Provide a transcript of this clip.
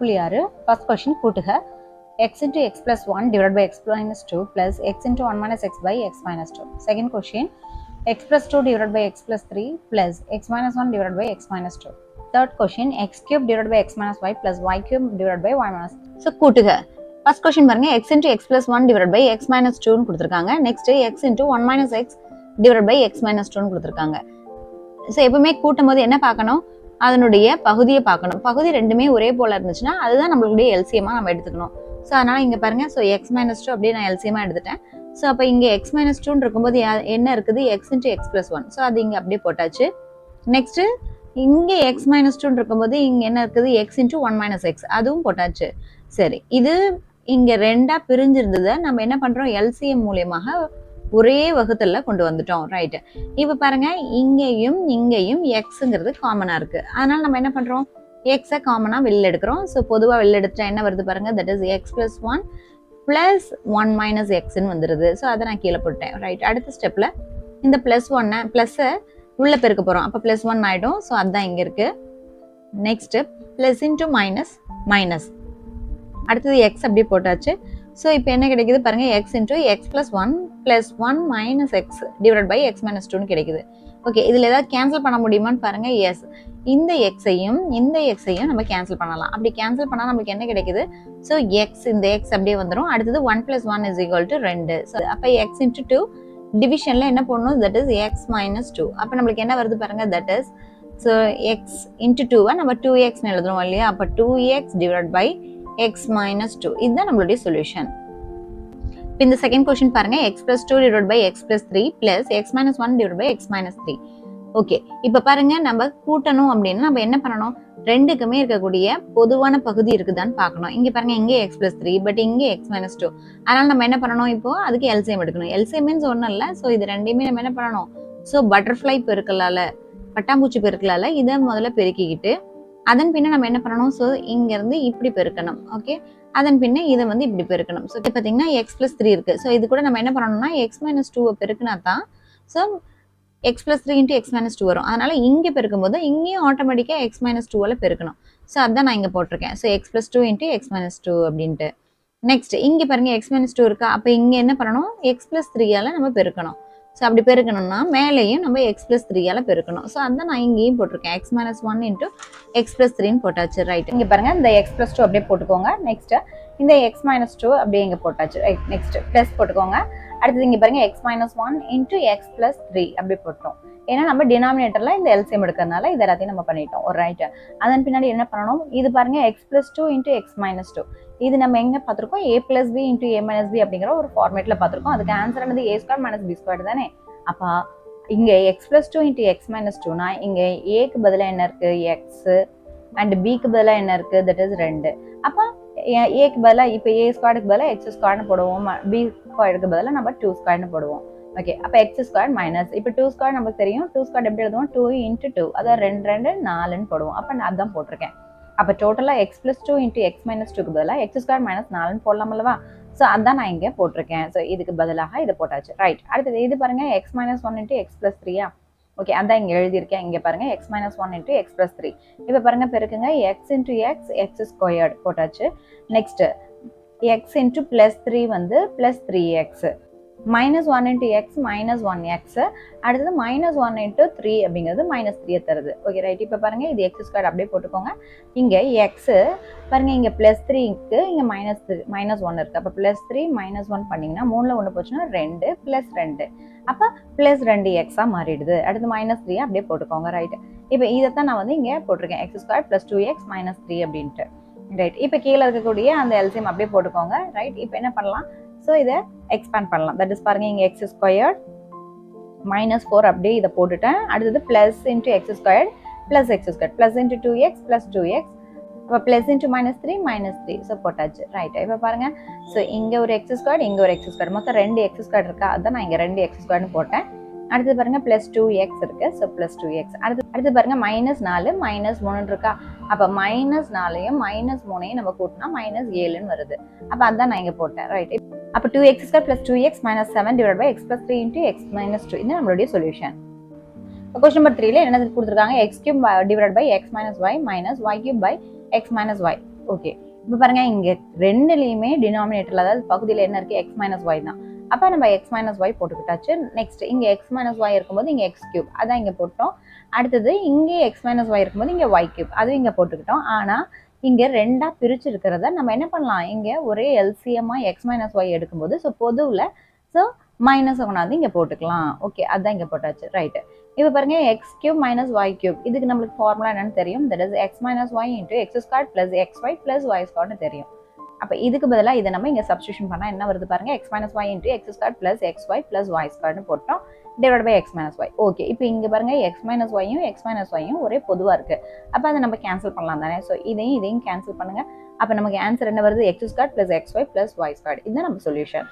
புள்ளி ஆறு. First question கூட்டுக. X into X plus one divide by X minus two plus X into one minus X by X minus two second question X plus two divide by X plus three plus X minus one divide by X minus two third question X cube divide by X minus Y plus Y cube divide by Y minus so கூட்டுக. First question பாருங்க. X into X plus one divide by X minus டூன்னு கொடுத்துருக்காங்க. Next X into one minus X divide by X minus டூன்னு கொடுத்துருக்காங்க. So எப்பவுமே கூட்டும் போது என்ன பார்க்கணும்? அதனுடைய பகுதியை பார்க்கணும். பகுதி ரெண்டுமே ஒரே போல இருந்துச்சுன்னா அதுதான் நம்மளுடைய எல்சியமாக நம்ம எடுத்துக்கணும். ஸோ அதனால் இங்கே பாருங்கள் ஸோ எக்ஸ் மைனஸ் டூ அப்படியே நான் எல்சியமாக எடுத்துட்டேன். ஸோ அப்போ இங்கே எக்ஸ் மைனஸ் டூன்னு இருக்கும்போது என்ன இருக்குது? X into X plus one so அது இங்கே அப்படியே போட்டாச்சு. நெக்ஸ்ட்டு இங்கே எக்ஸ் மைனஸ் டூன்னு இருக்கும்போது இங்கே என்ன இருக்குது? X into one minus X அதுவும் போட்டாச்சு. சரி இது இங்கே ரெண்டாக பிரிஞ்சிருந்ததை நம்ம என்ன பண்ணுறோம் எல்சிஎம் மூலியமாக ஒரே வகுத்தில் கொண்டு வந்துட்டோம். ரைட்டு இப்போ பாருங்க இங்கேயும் இங்கேயும் எக்ஸுங்கிறது காமனாக இருக்குது அதனால் நம்ம என்ன பண்ணுறோம் எக்ஸை காமனாக வெளில எடுக்கிறோம். ஸோ பொதுவாக வெளில எடுத்துட்டா என்ன வருது பாருங்கள் that is X plus one plus one minus எக்ஸ்ன்னு வந்துடுது ஸோ அதை நான் கீழே போட்டேன் ரைட் அடுத்த ஸ்டெப்பில் இந்த ப்ளஸ் ஒன்னை ப்ளஸ்ஸை உள்ளே பெருக்க போகிறோம் அப்போ ப்ளஸ் ஒன் ஆகிடும் ஸோ அதுதான் இங்கே இருக்குது next plus into minus minus அடுத்தது எக்ஸ் அப்படியே போட்டாச்சு. ஸோ இப்போ என்ன கிடைக்குது? பாருங்கள் X into X plus one plus one minus X divide by X minus டூன்னு கிடைக்குது. ஓகே இதில் ஏதாவது கேன்சல் பண்ண முடியுமான்னு பாருங்கள் எஸ் இந்த எக்ஸையும் இந்த எக்ஸையும் நம்ம கேன்சல் பண்ணலாம். அப்படி கேன்சல் பண்ணால் நம்மளுக்கு என்ன கிடைக்குது? ஸோ எக்ஸ் இந்த எக்ஸ் அப்படியே வந்துடும் அடுத்தது one plus one is equal to ரெண்டு. ஸோ அப்போ எக்ஸ் இன்ட்டு டூ டிவிஷனில் என்ன பண்ணணும் that is X minus two அப்போ நம்மளுக்கு என்ன வருது பாருங்கள் that is so X into டூவை நம்ம டூ எக்ஸ்னு எழுதுறோம் இல்லையா? அப்போ two X divide by X minus two இதுதான் நம்மளுடைய சொல்யூஷன் இப்போ இந்த செகண்ட் கொஷின் பாருங்க. X plus two divide by X plus three plus X minus one divide by X minus three okay இப்போ பாருங்க நம்ம கூட்டணும் அப்படின்னா நம்ம என்ன பண்ணணும்? ரெண்டுக்குமே இருக்கக்கூடிய பொதுவான பகுதி இருக்குதான்னு பார்க்கணும். இங்கே பாருங்க இங்கே எக்ஸ் பிளஸ் த்ரீ பட் இங்கே எக்ஸ் மைனஸ் டூ அதனால நம்ம என்ன பண்ணணும் இப்போ? அதுக்கு எல்சிஎம் எடுக்கணும். எல்சிஎம் மீன்ஸ் ஒன்றும் இல்லை. ஸோ இது ரெண்டையுமே நம்ம என்ன பண்ணணும்? ஸோ பட்டர்ஃப்ளை பெருக்கலால பட்டாம்பூச்சி பெருக்கலால இதை முதல்ல பெருக்கிக்கிட்டு அதன் பின்ன நம்ம என்ன பண்ணணும்? ஸோ இங்கேருந்து இப்படி பெருக்கணும். ஓகே அதன் பின்ன இதை வந்து இப்படி பெருக்கணும். ஸோ இப்போ பார்த்தீங்கன்னா எக்ஸ் ப்ளஸ் த்ரீ இருக்குது ஸோ இது கூட நம்ம என்ன பண்ணணும்னா எக்ஸ் மைனஸ் டூவை பெருக்கினா தான் so X plus three into X minus two வரும். அதனால் இங்கே பெருக்கும்போது இங்கேயும் ஆட்டோமேட்டிக்காக எக்ஸ் மைனஸ் டூவில் பெருக்கணும். ஸோ அதான் நான் இங்கே போட்டிருக்கேன். So X plus two into X minus two அப்படின்ட்டு. நெக்ஸ்ட் இங்கே பாருங்க எக்ஸ் மைனஸ் டூ இருக்கா? அப்போ இங்கே என்ன பண்ணணும்? எக்ஸ் ப்ளஸ் த்ரீயால் நம்ம பெருக்கணும். ஸோ அப்படி பெருக்கணும்னா மேலேயும் நம்ம எக்ஸ் ப்ளஸ் த்ரீயால் பெருக்கணும். ஸோ அதான் நான் இங்கேயும் போட்டிருக்கேன். X minus one into X plus த்ரீன்னு போட்டாச்சு. ரைட் இங்கே பாருங்க இந்த எக்ஸ் ப்ளஸ் டூ அப்படியே போட்டுக்கோங்க. நெக்ஸ்ட்டு இந்த எக்ஸ் மைனஸ் டூ அப்படியே இங்கே போட்டாச்சு. ரைட் ப்ளஸ் போட்டுக்கோங்க. அடுத்தது இங்கே பாருங்க X minus one into X plus three அப்படி போட்டோம். ஏன்னா நம்ம டினாமினேட்டரில் இந்த எல்சிஎம் எடுக்கிறதுனால இது எல்லாத்தையும் நம்ம பண்ணிட்டோம். ஒரு ரைட்டு அதன் பின்னாடி என்ன பண்ணணும்? இது பாருங்க X plus two into X minus two இது நம்ம எங்கே பார்த்துருக்கோம்? A plus B into A minus B அப்படிங்கிற ஒரு ஃபார்மேட்டில் பார்த்துருக்கோம். அதுக்கு ஆன்சர் ஆனது A square minus B square தானே? அப்போ இங்கே X plus two into X minus டூனா இங்கே ஏக்கு பதிலாக என்ன இருக்குது எக்ஸு அண்ட் பிக்கு பதிலாக என்ன இருக்குது தட் இஸ் ரெண்டு. அப்போ ஏக்கு பதிலாக இப்போ ஏ ஸ்கொயருக்கு பதிலாக எக்ஸ் ஸ்கொயர்னு போடுவோம். பி ஸ்கொயருக்கு பதிலாக நம்ம டூ ஸ்கொயர்னு போடுவோம். ஓகே அப்போ எக்ஸ் ஸ்கொயர் மைனஸ் இப்போ டூ ஸ்கொயர் நமக்கு தெரியும். டூ ஸ்கொயர் எப்படி எழுதுவோம்? டூ இன்ட்டு டூ அதான் ரெண்டு ரெண்டு நாலுன்னு போடுவோம். அப்போ நான் அதான் போட்டிருக்கேன். அப்போ டோட்டலாக X plus two into X minus டூக்கு பதிலாக எக்ஸ் ஸ்கொயர் மைனஸ் நாலுன்னு போடலாம் அல்லவா? ஸோ அதான் நான் இங்கே போட்டிருக்கேன். ஸோ இதுக்கு பதிலாக இதை போட்டாச்சு. ரைட் அடுத்தது இது பாருங்க. X minus one into X plus த்ரீயா okay அதான் இங்கே எழுதியிருக்கேன். இங்கே பாருங்கள் X minus one into X plus three இப்போ பாருங்கள் பெருக்குங்க. X into X X squared போட்டாச்சு. Next X into plus three வந்து plus three X minus one into X minus one X அடுத்தது மைனஸ் ஒன் இன்ட்டு த்ரீ அப்படிங்கிறது minus த்ரீயை தருது. Okay right இப்போ பாருங்கள் இது எக்ஸ் ஸ்கொயர் அப்படியே போட்டுக்கோங்க. இங்கே எக்ஸு பாருங்க இங்கே ப்ளஸ் த்ரீக்கு இங்கே மைனஸ் த்ரீ மைனஸ் ஒன் இருக்குது அப்போ ப்ளஸ் த்ரீ மைனஸ் ஒன் பண்ணிங்கன்னா மூணில் ஒன்று போச்சுன்னா ரெண்டு ப்ளஸ் ரெண்டு. அப்போ ப்ளஸ் ரெண்டு எக்ஸாக மாறிடுது. அடுத்து மைனஸ் த்ரீ அப்படியே போட்டுக்கோங்க ரைட் இப்போ இதைத்தான் நான் வந்து இங்கே போட்டிருக்கேன். X square plus two X minus three அப்படின்ட்டு. ரைட் இப்போ கீழே இருக்கக்கூடிய அந்த எல்சியம் அப்படியே போட்டுக்கோங்க ரைட் இப்போ என்ன பண்ணலாம்? ஸோ இதை எக்ஸ்பேண்ட் பண்ணலாம். தட் இஸ் பாருங்கள் இங்கே எக்ஸ் ஸ்கொயர் மைனஸ் ஃபோர் அப்படியே இதை போட்டுட்டேன். அடுத்தது plus into X square plus X square plus into two X plus two X இப்போ plus into minus three minus three so போட்டாச்சு. ரைட் இப்போ பாருங்க. ஸோ இங்கே ஒரு எக்ஸ் ஸ்கொயர் இங்கே ஒரு எக்ஸ் ஸ்கொயர் மொத்தம் ரெண்டு எக்ஸ் ஸ்கொயர் இருக்கா? அதான் நான் இங்கே ரெண்டு எக்ஸ் ஸ்கொயர்னு போட்டேன். அடுத்து பாருங்கள் ப்ளஸ் டூ எக்ஸ் இருக்குது ஸோ ப்ளஸ் டூ எக்ஸ் அடுத்து அடுத்து பாருங்கள் மைனஸ் நாலு மைனஸ் மூணுன்னு இருக்கா? அப்போ மைனஸ் நாலையும் மைனஸ் மூணையும் நம்ம கூட்டினா மைனஸ் ஏழுன்னு வருது. அப்போ அதான் நான் இங்கே போட்டேன். ரைட் அப்போ two X square plus two X minus seven divide by X plus three into X minus two இது நம்மளுடைய சொல்யூஷன் கொஸ்டின் நம்பர் த்ரீல என்ன கொடுத்துருக்காங்க? X cube divide by X minus Y minus Y cube by X minus Y okay இப்போ பாருங்க இங்கே ரெண்டுலேயுமே டினாமினேட்டரில் அதாவது பகுதியில் என்ன இருக்குது எக்ஸ் மைனஸ் ஒய் தான். அப்போ நம்ம எக்ஸ் மைனஸ் ஒய் போட்டுக்கிட்டாச்சு. நெக்ஸ்ட் இங்கே எக்ஸ் மைனஸ் ஒய் இருக்கும்போது இங்கே எக்ஸ் கியூப் அதான் இங்கே போட்டோம். அடுத்தது இங்கே எக்ஸ் மைனஸ் ஒய் இருக்கும்போது இங்கே ஒய் கியூப் அதுவும் இங்கே போட்டுக்கிட்டோம். ஆனால் இங்கே ரெண்டாக பிரிச்சுருக்கிறத நம்ம என்ன பண்ணலாம்? இங்கே ஒரே எல்சிஎம்மாக எக்ஸ் மைனஸ் ஒய் எடுக்கும்போது ஸோ பொதுவில் ஸோ மைனஸ் கொண்டாந்து இங்கே போட்டுக்கலாம். ஓகே அதான் இங்கே போட்டாச்சு. ரைட்டு இப்போ பாருங்க X cube minus Y cube இதுக்கு நம்மளுக்கு ஃபார்முலா என்னன்னு தெரியும்? That is X minus Y into X squared plus X Y plus Y ஸ்கார்ட்னு தெரியும். அப்போ இதுக்கு பதிலாக இதை நம்ம இங்கே சப்ஸ்டியூஷன் பண்ணால் என்ன வருது பாருங்க? X minus y into x square plus x y plus y ஸ்கொயர்னு போட்டோம். Divide by x minus y okay இப்போ இங்கே பாருங்க எக்ஸ் மைனஸ் ஒய்யும் எக்ஸ் மைனஸ் ஒய்யும் ஒரே பொதுவாக இருக்குது அப்போ அதை நம்ம கேன்சல் பண்ணலாம் தானே? ஸோ இதையும் இதையும் கேன்சல் பண்ணுங்க. அப்போ நமக்கு ஆன்சர் என்ன வருது? X square plus x y plus y square இதுதான் நம்ம சொல்யூஷன்